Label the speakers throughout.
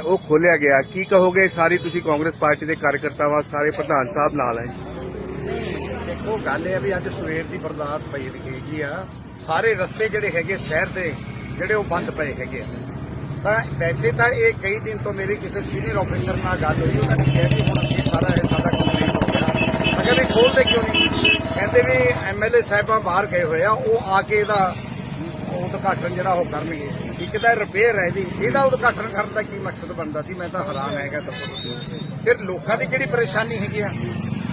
Speaker 1: ਉਹ ਖੋਲਿਆ ਗਿਆ। ਕੀ ਕਹੋਗੇ ਸਾਰੀ ਤੁਸੀਂ ਕਾਂਗਰਸ ਪਾਰਟੀ ਦੇ ਕਾਰਜਕਰਤਾ ਸਾਰੇ ਪ੍ਰਧਾਨ ਸਾਹਿਬ ਨਾਲ ਹੈ?
Speaker 2: ਦੇਖੋ, ਗੱਲ ਇਹ ਵੀ ਅੱਜ ਸਵੇਰ ਦੀ ਬਰਦਾਤ ਪਈ ਹੈਗੀ ਆ। ਸਾਰੇ ਰਸਤੇ ਜਿਹੜੇ ਹੈਗੇ ਸ਼ਹਿਰ ਦੇ, ਜਿਹੜੇ ਉਹ ਬੰਦ ਪਏ ਹੈਗੇ ਆ। ਤਾਂ ਵੈਸੇ ਤਾਂ ਇਹ ਕਈ ਦਿਨ ਤੋਂ ਮੇਰੀ ਕਿਸੇ ਸੀਨੀਅਰ ਆਫੀਸਰ ਨਾਲ ਗੱਲ ਹੋਈ ਉਹਨਾਂ ਨੇ ਕਿਹਾ ਕਿ ਹੁਣ ਅਸੀਂ ਸਾਰਾ ਇਹ ਸਾਡਾ ਕੰਪਲੀਟ ਹੋ ਗਿਆ। ਅਗਰ ਇਹ ਖੋਲਦੇ ਕਿਉਂ ਨਹੀਂ? ਕਹਿੰਦੇ ਵੀ ਐਮਐਲਏ ਸਾਹਿਬਾਂ ਬਾਹਰ ਗਏ ਹੋਏ ਆ, ਉਹ ਆ ਕੇ ਇਹਦਾ ਉਦਘਾਟਨ ਜਿਹੜਾ ਉਹ ਕਰਨਗੇ, ਇੱਕ ਤਾਂ ਰਿਪੇਅਰ ਹੈ ਜੀ, ਇਹਦਾ ਉਦਘਾਟਨ ਕਰਨ ਦਾ ਕੀ ਮਕਸਦ ਬਣਦਾ ਸੀ, ਮੈਂ ਤਾਂ ਹੈਰਾਨ ਹੈਗਾ ਦੱਸੋ ਫਿਰ ਲੋਕਾਂ ਦੀ ਕਿਹੜੀ ਪਰੇਸ਼ਾਨੀ ਹੈਗੀ ਆ?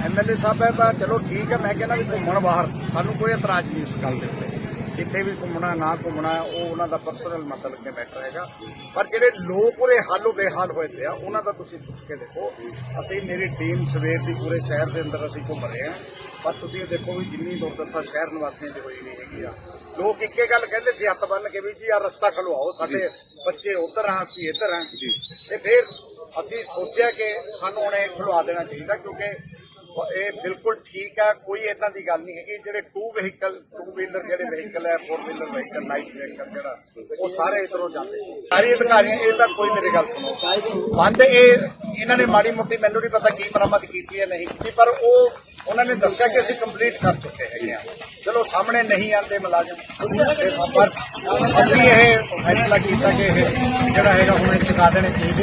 Speaker 2: ਐਮਐਲਏ ਸਾਹਿਬ ਹੈ ਤਾਂ ਚਲੋ ਠੀਕ ਹੈ, ਮੈਂ ਕਹਿੰਦਾ ਵੀ ਘੁੰਮਣ ਬਾਹਰ, ਸਾਨੂੰ ਕੋਈ ਇਤਰਾਜ਼ ਨਹੀਂ ਉਸ ਗੱਲ ਦੇ ਉੱਤੇ। ਕਿਤੇ ਵੀ ਘੁੰਮਣਾ, ਨਾ ਘੁੰਮਣਾ, ਉਹ ਉਹਨਾਂ ਦਾ ਪਰਸਨਲ ਮਤਲਬ ਦੇ ਮੈਟਰ ਹੈਗਾ। ਪਰ ਜਿਹੜੇ ਲੋਕ ਉਰੇ ਹਾਲੋ ਬੇਹਾਲ ਹੋਏ ਪਏ ਆ, ਉਹਨਾਂ ਦਾ ਤੁਸੀਂ ਪੁੱਛ ਕੇ ਦੇਖੋ, ਅਸੀਂ ਮੇਰੀ ਟੀਮ ਸਵੇਰ ਦੀ ਪੂਰੇ ਸ਼ਹਿਰ ਦੇ ਅੰਦਰ ਅਸੀਂ ਘੁੰਮ ਰਹੇ ਹਾਂ। ਪਰ ਤੁਸੀਂ ਇਹ ਦੇਖੋ ਵੀ ਜਿੰਨੀ ਦੁਰਦਸ਼ਾ ਸ਼ਹਿਰ ਨਿਵਾਸੀਆਂ ਦੀ ਹੋਈ ਨਹੀਂ ਹੈਗੀ ਆ। ਲੋਕ ਇੱਕੇ ਗੱਲ ਕਹਿੰਦੇ ਸੀ ਹੱਥ ਬੰਨ ਕੇ ਵੀ ਜੀ ਆ ਰਸਤਾ ਖਲਵਾਓ ਸਾਡੇ ਬੱਚੇ ਉਧਰ ਆ ਅਸੀਂ ਇੱਧਰ ਆ।
Speaker 1: ਜੀ।
Speaker 2: ਤੇ ਫਿਰ ਅਸੀਂ ਸੋਚਿਆ ਕਿ ਸਾਨੂੰ ਹੁਣ ਇਹ ਖੁਲਵਾ ਦੇਣਾ ਚਾਹੀਦਾ ਕਿਉਂਕਿ ਇਹ ਬਿਲਕੁਲ ਠੀਕ ਹੈ ਕੋਈ ਇਦਾਂ ਦੀ ਗੱਲ ਨਹੀਂ ਹੈਗੀ। ਜਿਹੜੇ ਟੂ ਵਹੀਕਲ ਟੂ ਵੀਲਰ ਜਿਹੜੇ ਵਹੀਕਲ ਹੈ four wheeler vehicle light vehicle ਜਿਹੜਾ ਉਹ ਸਾਰੇ ਇਧਰੋਂ ਜਾਂਦੇ। ਸਾਰੀ ਅਧਿਕਾਰੀਆਂ ਇਹ ਤਾਂ ਕੋਈ ਮੇਰੇ ਗੱਲ ਸੁਣੋ। ਬੰਦ ਇਹ ਇਹਨਾਂ ਨੇ ਮਾੜੀ ਮੋਟੀ ਮੈਨੂੰ ਨਹੀਂ ਪਤਾ ਕੀ ਮਰਾਮਤ ਕੀਤੀ ਹੈ, ਨਹੀਂ ਕੀਤੀ, ਪਰ ਉਹ ਉਹਨਾਂ ਨੇ ਦੱਸਿਆ ਕਿ ਅਸੀਂ ਕੰਪਲੀਟ ਕਰ ਚੁੱਕੇ ਹੈਗੇ ਆ ਚਲੋ, ਸਾਹਮਣੇ ਨਹੀਂ ਆਉਂਦੇ ਮੁਲਾਜ਼ਮ ਪਰ ਅਸੀਂ ਇਹ ਫੈਸਲਾ ਕੀਤਾ ਕਿ ਇਹ ਜਿਹੜਾ ਹੈਗਾ, ਹੁਣ ਚੁਕਾ ਦੇਣੇ ਚਾਹੀਦੇ।